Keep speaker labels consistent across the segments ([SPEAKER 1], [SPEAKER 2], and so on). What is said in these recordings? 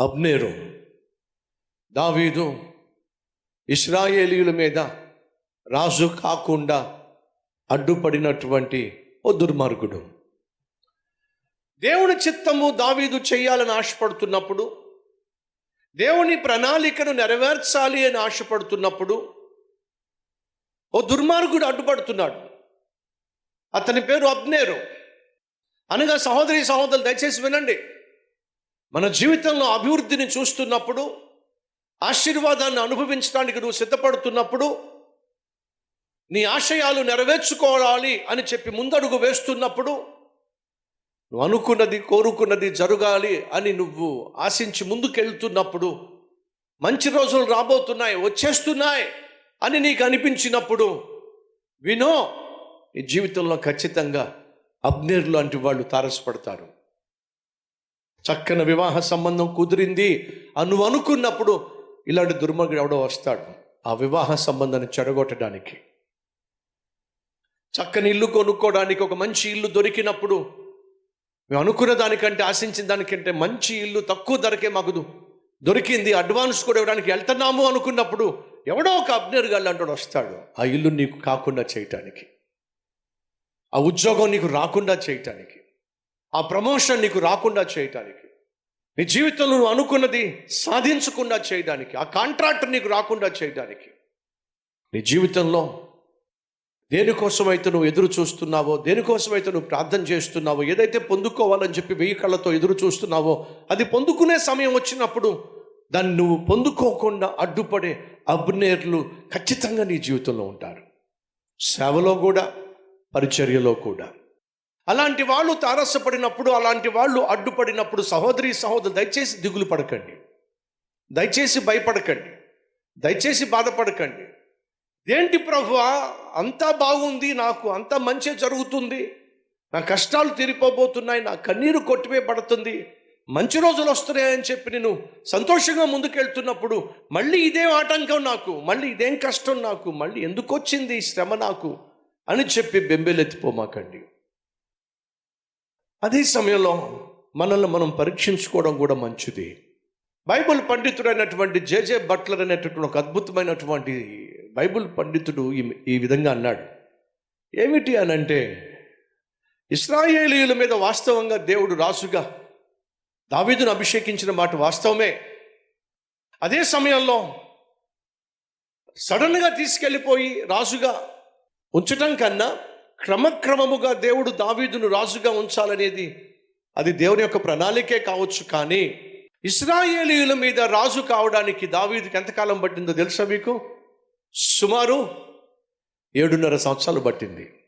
[SPEAKER 1] అబ్నేరు దావీదు ఇస్రాయేలీయుల మీద రాజు కాకుండా అడ్డుపడినటువంటి ఓ దుర్మార్గుడు. దేవుని చిత్తము దావీదు చేయాలని ఆశపడుతున్నప్పుడు దేవుని ప్రణాళికను నెరవేర్చాలి అని ఆశపడుతున్నప్పుడు ఓ దుర్మార్గుడు అడ్డుపడుతున్నాడు. అతని పేరు అబ్నేరు. అనగా సహోదరి సహోదరులు దయచేసి వినండి. మన జీవితంలో అభివృద్ధిని చూస్తున్నప్పుడు ఆశీర్వాదాన్ని అనుభవించడానికి నువ్వు సిద్ధపడుతున్నప్పుడు నీ ఆశయాలు నెరవేర్చుకోవాలి అని చెప్పి ముందడుగు వేస్తున్నప్పుడు నువ్వు అనుకున్నది కోరుకున్నది జరగాలి అని నువ్వు ఆశించి ముందుకెళ్తున్నప్పుడు మంచి రోజులు రాబోతున్నాయి వచ్చేస్తున్నాయి అని నీకు అనిపించినప్పుడు వినో నీ జీవితంలో ఖచ్చితంగా అబ్నేర్ లాంటి వాళ్ళు తారసపడతారు. చక్కని వివాహ సంబంధం కుదిరింది అని నువ్వు అనుకున్నప్పుడు ఇలాంటి దుర్మార్గుడు ఎవడో వస్తాడు. ఆ వివాహ సంబంధాన్ని చెడగొట్టడానికి. చక్కని ఇల్లు కొనుక్కోవడానికి ఒక మంచి ఇల్లు దొరికినప్పుడు మేము అనుకున్న దానికంటే ఆశించిన దానికంటే మంచి ఇల్లు తక్కువ ధరకే మాకు దొరికింది. అడ్వాన్స్ కూడా ఇవ్వడానికి వెళ్తున్నాము అనుకున్నప్పుడు ఎవడో ఒక అబ్నేర్ గాళ్ళు వస్తాడు. ఆ ఇల్లు నీకు కాకుండా చేయటానికి. ఆ ఉద్యోగం నీకు రాకుండా చేయటానికి. ఆ ప్రమోషన్ నీకు రాకుండా చేయటానికి. నీ జీవితంలో నువ్వు అనుకున్నది సాధించకుండా చేయడానికి ఆ కాంట్రాక్ట్ నీకు రాకుండా చేయడానికి. నీ జీవితంలో దేనికోసమైతే నువ్వు ఎదురు చూస్తున్నావో దేనికోసమైతే నువ్వు ప్రార్థన చేస్తున్నావో ఏదైతే పొందుకోవాలని చెప్పి వెయ్యి కళ్ళతో ఎదురు చూస్తున్నావో అది పొందుకునే సమయం వచ్చినప్పుడు దాన్ని నువ్వు పొందుకోకుండా అడ్డుపడే అబ్నేర్లు ఖచ్చితంగా నీ జీవితంలో ఉంటారు. సేవలో కూడా పరిచర్యలో కూడా. అలాంటి వాళ్ళు తారసపడినప్పుడు అలాంటి వాళ్ళు అడ్డుపడినప్పుడు సహోదరి సహోదరు దయచేసి దిగులు పడకండి. దయచేసి భయపడకండి. దయచేసి బాధపడకండి. ఏంటి ప్రభు అంతా బాగుంది. నాకు అంతా మంచి జరుగుతుంది. నా కష్టాలు తీరిపోబోతున్నాయి. నా కన్నీరు కొట్టివేయబడుతుంది. మంచి రోజులు వస్తున్నాయని చెప్పి నేను సంతోషంగా ముందుకెళ్తున్నప్పుడు మళ్ళీ ఇదేం ఆటంకం నాకు మళ్ళీ ఇదేం కష్టం నాకు మళ్ళీ ఎందుకు వచ్చింది ఈ శ్రమ నాకు? అని చెప్పి బెంబేలెత్తిపోమాకండి. అదే సమయంలో మనల్ని మనం పరీక్షించుకోవడం కూడా మంచిది. బైబుల్ పండితుడైనటువంటి జేజే బట్లర్ అనేటటువంటి ఒక అద్భుతమైనటువంటి బైబుల్ పండితుడు ఈ విధంగా అన్నాడు. ఏమిటి అని అంటే ఇస్రాయేలీయుల మీద వాస్తవంగా దేవుడు రాసుగా దావీదును అభిషేకించిన మాట వాస్తవమే. అదే సమయంలో సడన్గా తీసుకెళ్ళిపోయి రాజుగా ఉంచటం కన్నా క్రమక్రమముగా దేవుడు దావీదును రాజుగా ఉంచాలనేది అది దేవుని యొక్క ప్రణాళికే కావచ్చు కానీ ఇస్రాయేలీయుల మీద రాజు కావడానికి దావీదుకి ఎంతకాలం పట్టిందో తెలుసా మీకు? సుమారు ఏడున్నర సంవత్సరాలు పట్టింది.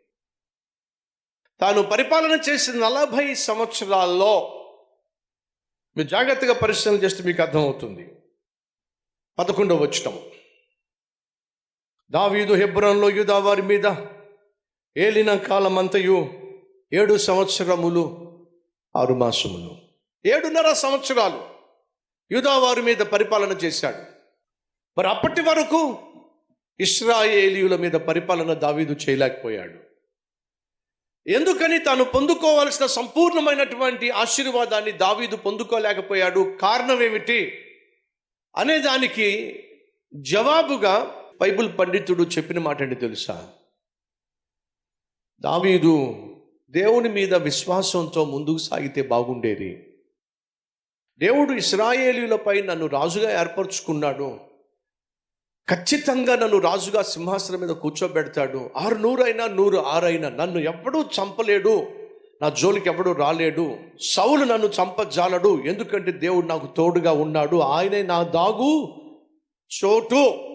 [SPEAKER 1] తాను పరిపాలన చేసిన నలభై సంవత్సరాల్లో మీరు జాగ్రత్తగా పరిశీలన చేస్తే మీకు అర్థమవుతుంది. పదకొండవ వచ్చటం దావీదు హెబ్రోన్లో యూదా వారి మీద ఏలిన కాలమంతయు ఏడు సంవత్సరములు ఆరు మాసములు. ఏడున్నర సంవత్సరాలు యూదావారి మీద పరిపాలన చేశాడు. మరి అప్పటి వరకు ఇస్రాయేలీయుల మీద పరిపాలన దావీదు చేయలేకపోయాడు. ఎందుకని తాను పొందుకోవాల్సిన సంపూర్ణమైనటువంటి ఆశీర్వాదాన్ని దావీదు పొందుకోలేకపోయాడు? కారణం ఏమిటి? అనే దానికి జవాబుగా బైబిల్ పండితుడు చెప్పిన మాట ఏంటి తెలుసా? దావీదు దేవుని మీద విశ్వాసంతో ముందుకు సాగితే బాగుండేది. దేవుడు ఇస్రాయేలీలపై నన్ను రాజుగా ఏర్పరచుకున్నాడు. ఖచ్చితంగా నన్ను రాజుగా సింహాసనం మీద కూర్చోబెడతాడు. ఆరు నూరైనా నూరు ఆరైనా నన్ను ఎప్పుడూ చంపలేడు. నా జోలికి ఎవడు రాలేడు. సౌలు నన్ను చంపజాలడు. ఎందుకంటే దేవుడు నాకు తోడుగా ఉన్నాడు. ఆయనే నా దాగు చోటు.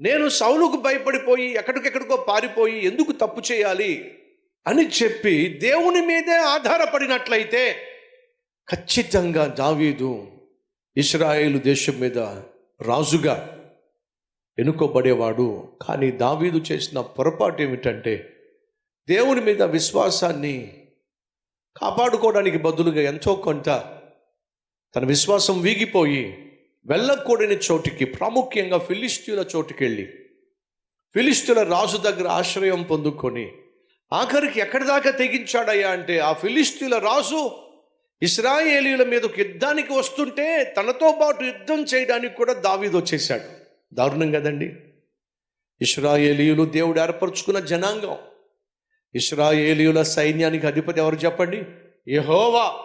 [SPEAKER 1] నేను సౌలుకు భయపడిపోయి ఎక్కడికెక్కడికో పారిపోయి ఎందుకు తప్పు చేయాలి అని చెప్పి దేవుని మీదే ఆధారపడినట్లయితే ఖచ్చితంగా దావీదు ఇస్రాయేలు దేశం మీద రాజుగా ఎన్నుకోబడేవాడు. కానీ దావీదు చేసిన పొరపాటు ఏమిటంటే దేవుని మీద విశ్వాసాన్ని కాపాడుకోవడానికి బదులుగా ఎంతో కొంత తన విశ్వాసం వీగిపోయి వెళ్ళకూడని చోటికి ప్రాముఖ్యంగా ఫిలిస్తీన్ల చోటుకి వెళ్ళి ఫిలిస్తీన్ల రాజు దగ్గర ఆశ్రయం పొందుకొని ఆఖరికి ఎక్కడి దాకా తెగించాడయ్యా అంటే ఆ ఫిలిస్తీన్ల రాజు ఇస్రాయేలీల మీదకు యుద్ధానికి వస్తుంటే తనతో పాటు యుద్ధం చేయడానికి కూడా దావీదు వచ్చేసాడు దారుణం కదండి. ఇస్రాయేలీయులు దేవుడు ఏర్పరచుకున్న జనాంగం. ఇస్రాయేలీయుల సైన్యానికి అధిపతి ఎవరు చెప్పండి? యహోవా.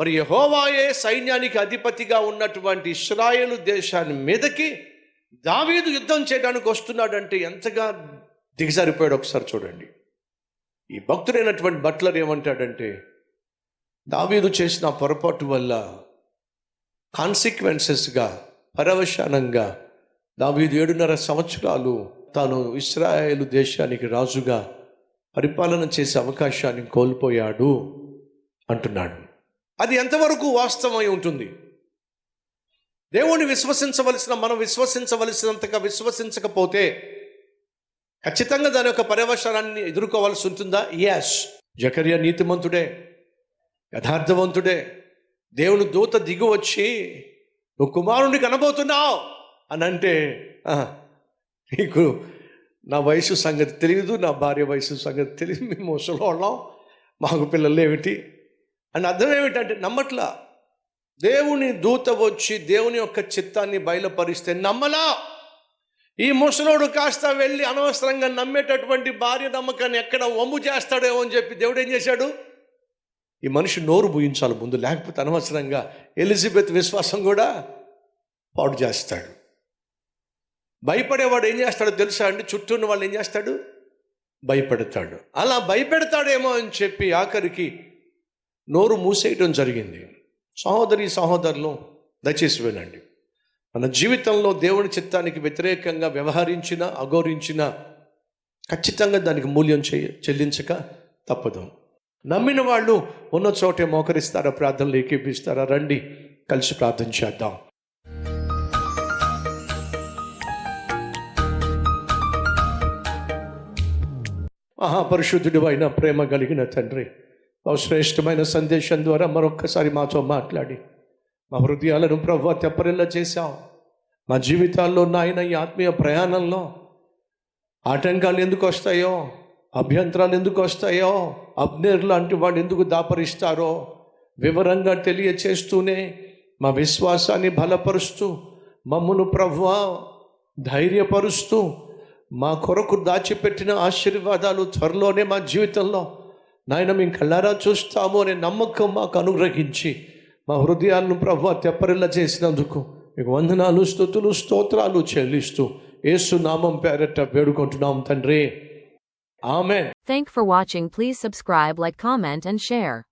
[SPEAKER 1] మరి యహోవాయే సైన్యానికి అధిపతిగా ఉన్నటువంటి ఇస్రాయేలు దేశాన్ని మీదకి దావీదు యుద్ధం చేయడానికి వస్తున్నాడంటే ఎంతగా దిగజారిపోయాడు ఒకసారి చూడండి. ఈ భక్తుడైనటువంటి బట్లర్ ఏమంటాడంటే దావీదు చేసిన పొరపాటు వల్ల కాన్సిక్వెన్సెస్గా పరవశానంగా దావీదు ఏడున్నర సంవత్సరాలు తాను ఇస్రాయేలు దేశానికి రాజుగా పరిపాలన చేసే అవకాశాన్ని కోల్పోయాడు అంటున్నాడు. అది ఎంతవరకు వాస్తవమై ఉంటుంది? దేవుణ్ణి విశ్వసించవలసిన మనం విశ్వసించవలసినంతగా విశ్వసించకపోతే ఖచ్చితంగా దాని యొక్క పర్యవసరాన్ని ఎదుర్కోవాల్సి ఉంటుందా? యాష్ జకర్య నీతిమంతుడే యథార్థవంతుడే. దేవుని దూత దిగి వచ్చి నువ్వు కుమారుణ్ణి కనబోతున్నావు అని అంటే నీకు నా వయసు సంగతి తెలియదు నా భార్య వయసు సంగతి తెలియదు మేము ముసలోళ్ళం మాకు పిల్లలు ఏమిటి అని అర్థం ఏమిటంటే నమ్మట్లా? దేవుని దూత వచ్చి దేవుని యొక్క చిత్తాన్ని బయలుపరిస్తే నమ్మలా ఈ ముసలోడు కాస్త వెళ్ళి అనవసరంగా నమ్మేటటువంటి భార్య నమ్మకాన్ని ఎక్కడ వమ్ము చేస్తాడేమో అని చెప్పి దేవుడు ఏం చేశాడు? ఈ మనిషి నోరు పూయించాలి ముందు లేకపోతే అనవసరంగా ఎలిజబెత్ విశ్వాసం కూడా పాడు చేస్తాడు. భయపడేవాడు ఏం చేస్తాడో తెలుసా అండి? చుట్టూ ఉన్న వాళ్ళు ఏం చేస్తాడు? భయపెడతాడు. అలా భయపెడతాడేమో అని చెప్పి ఆఖరికి నోరు మూసేయటం జరిగింది. సహోదరి సహోదరులు దయచేసి వినండి. మన జీవితంలో దేవుని చిత్తానికి వ్యతిరేకంగా వ్యవహరించిన అగౌరించిన ఖచ్చితంగా దానికి మూల్యం చేయ చెల్లించక తప్పదు. నమ్మిన వాళ్ళు ఉన్న చోటే మోకరిస్తారా ప్రార్థనలు ఏకీపిస్తారా? రండి కలిసి ప్రార్థన చేద్దాం. మహాపరిశుద్ధుడు అయిన ప్రేమ కలిగిన తండ్రి శ్రేష్టమైన సందేశం ద్వారా మరొక్కసారి మాతో మాట్లాడి. మా హృదయాలను ప్రభు తెప్పరిల్ల చేశాం మా జీవితాల్లో నాయన ఈ ఆత్మీయ ప్రయాణంలో ఆటంకాలు ఎందుకు వస్తాయో అభ్యంతరాలు ఎందుకు వస్తాయో అబ్నేర్ లాంటి వాడు ఎందుకు దాపరిస్తారో వివరంగా తెలియచేస్తూనే మా విశ్వాసాన్ని బలపరుస్తూ మమ్మను ప్రభు ధైర్యపరుస్తూ మా కొరకు దాచిపెట్టిన ఆశీర్వాదాలు త్వరలోనే మా జీవితంలో నాయన మేము కళ్ళారా చూస్తాము అనే నమ్మకం మాకు అనుగ్రహించి మా హృదయాలను ప్రభు తెప్పరిల్ల చేసినందుకు మీకు వందనాలు స్థుతులు స్తోత్రాలు చెల్లిస్తూ ఏసు నామం పేరట వేడుకుంటున్నాం తండ్రి. ఆమె
[SPEAKER 2] thank for watching please subscribe like comment and share